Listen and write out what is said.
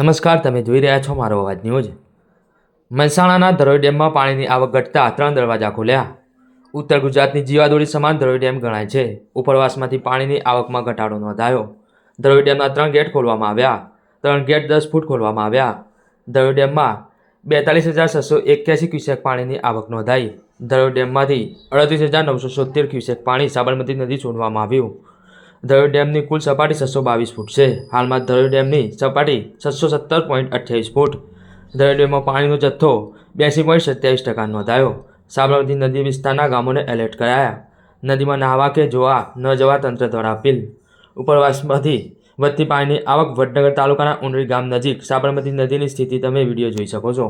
નમસ્કાર, તમે જોઈ રહ્યા છો મારો અવાજ ન્યૂઝ. મહેસાણાના ધરોઈ ડેમમાં પાણીની આવક ઘટતા ત્રણ દરવાજા ખોલ્યા. ઉત્તર ગુજરાતની જીવાદોરી સમાન ધરોઈ ડેમ ગણાય છે. ઉપરવાસમાંથી પાણીની આવકમાં ઘટાડો નોંધાયો. ધરોઈ ડેમના ત્રણ ગેટ ખોલવામાં આવ્યા. ત્રણ ગેટ દસ ફૂટ ખોલવામાં આવ્યા. ધરોઈ ડેમમાં બેતાલીસ હજાર છસો એક્યાસી ક્યુસેક પાણીની આવક નોંધાઈ. ધરોઈ ડેમમાંથી અડત્રીસ હજાર નવસો સોતેર ક્યુસેક પાણી સાબરમતી નદી છોડવામાં આવ્યું. ધરોઈ ડેમની કુલ સપાટી છસો બાવીસ ફૂટ છે. હાલમાં ધરોઈ ડેમની સપાટી છસો સત્તર પોઈન્ટ અઠ્યાવીસ ફૂટ. ધરોઈ ડેમમાં પાણીનો જથ્થો બ્યાસી પોઈન્ટ સત્યાવીસ ટકા નોંધાયો. સાબરમતી નદી વિસ્તારના ગામોને એલર્ટ કરાયા. નદીમાં નહાવા કે જોવા ન જવા તંત્ર દ્વારા અપીલ. ઉપરવાસમાંથી વધતી પાણીની આવક વડનગર તાલુકાના ઉંડરી ગામ નજીક સાબરમતી નદીની સ્થિતિ તમે વીડિયો જોઈ શકો છો.